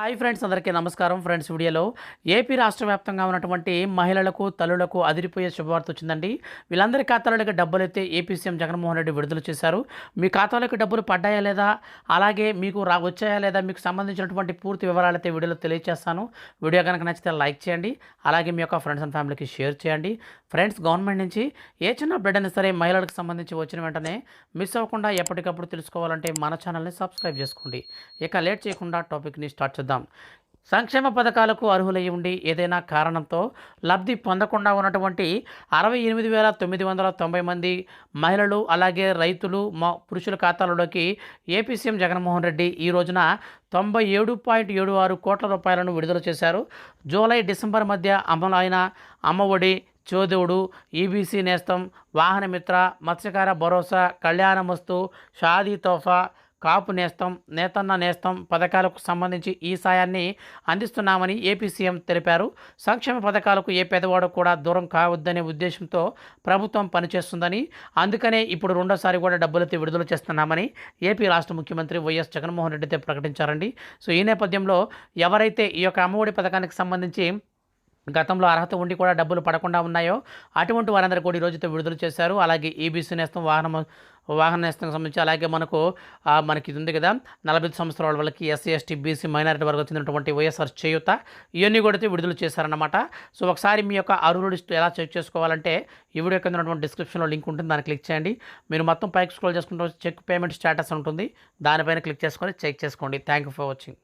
Hi friends అందరికీ నమస్కారం. Friends వీడియోలో ఏపీ రాష్ట్ర వ్యాప్తంగా ఉన్నటువంటి మహిళలకు తల్లులకు అదిరిపోయే శుభవార్త వచ్చిందండి. వీళ్ళందరి ఖాతాలోకి డబ్బులు అయితే ఏపీ సీఎం జగన్మోహన్ రెడ్డి విడుదల చేశారు. మీ ఖాతాలోకి డబ్బులు పడ్డాయా లేదా? అలాగే మీకు రా వచ్చాయా లేదా? మీకు సంబంధించినటువంటి పూర్తి వివరాలు అయితే వీడియోలో తెలియజేస్తాను వీడియో కనుక నచ్చితే లైక్ చేయండి. అలాగే మీ యొక్క ఫ్రెండ్స్ అండ్ ఫ్యామిలీకి షేర్ చేయండి. ఫ్రెండ్స్ గవర్నమెంట్ నుంచి ఏ చిన్న అప్డేట్ అయినా సరే మహిళలకు సంబంధించి వచ్చిన వెంటనే మిస్ అవ్వకుండా ఎప్పటికప్పుడు తెలుసుకోవాలంటే మన ఛానల్ని సబ్స్క్రైబ్ చేసుకోండి. ఇక లేట్ చేయకుండా టాపిక్ని స్టార్ట్ చేద్దాం. సంక్షేమ పథకాలకు అర్హులై ఉండి ఏదైనా కారణంతో లబ్ధి పొందకుండా ఉన్నటువంటి అరవై ఎనిమిది వేల తొమ్మిది వందల తొంభై మంది మహిళలు అలాగే రైతులు మా పురుషుల ఖాతాలలోకి ఏపీ సీఎం జగన్మోహన్ రెడ్డి ఈ రోజున తొంభై ఏడు పాయింట్ ఏడు ఆరు కోట్ల రూపాయలను విడుదల చేశారు. జూలై డిసెంబర్ మధ్య అమలు అయిన అమ్మఒడి చోదవుడు ఈబీసీ నేస్తం వాహనమిత్ర మత్స్యకార భరోసా కళ్యాణమస్తు షాదీ తోఫా కాపు నేస్తం నేతన్న నేస్తం పథకాలకు సంబంధించి ఈ సాయాన్ని అందిస్తున్నామని ఏపీ సీఎం తెలిపారు. సంక్షేమ పథకాలకు ఏ పెదవాడు కూడా దూరం కావద్దనే ఉద్దేశంతో ప్రభుత్వం పనిచేస్తుందని అందుకనే ఇప్పుడు రెండోసారి కూడా డబ్బులతో విడుదల చేస్తున్నామని ఏపీ రాష్ట్ర ముఖ్యమంత్రి వైఎస్ జగన్మోహన్ రెడ్డితో ప్రకటించారండి. సో ఈ నేపథ్యంలో ఎవరైతే ఈ యొక్క అమ్మఒడి పథకానికి సంబంధించి గతంలో అర్హత ఉండి కూడా డబ్బులు పడకుండా ఉన్నాయో అటువంటి వారందరూ కూడా ఈ రోజుతో విడుదల చేశారు. అలాగే ఈబీసీ నేస్తం వాహనం వాహన నేస్తానికి సంబంధించి అలాగే మనకు మనకి ఇది ఉంది కదా నలభై ఐదు సంవత్సరాల వాళ్ళకి ఎస్సీ ఎస్టీ బీసీ మైనారిటీ వరకు చెందినటువంటి వైఎస్ఆర్ చేయూత ఇవన్నీ కూడా అయితే విడుదల చేశారన్నమాట. సో ఒకసారి మీ యొక్క అర్హుల లిస్ట్ ఎలా చెక్ చేసుకోవాలంటే ఈ వీడియో కింద ఉన్నటువంటి డిస్క్రిప్షన్లో లింక్ ఉంటుంది దాన్ని క్లిక్ చేయండి. మీరు మొత్తం పైకి స్క్రోల్ చేసుకుంటే చెక్ పేమెంట్ స్టేటస్ ఉంటుంది దానిపైన క్లిక్ చేసుకొని చెక్ చేసుకోండి. Thank you for watching.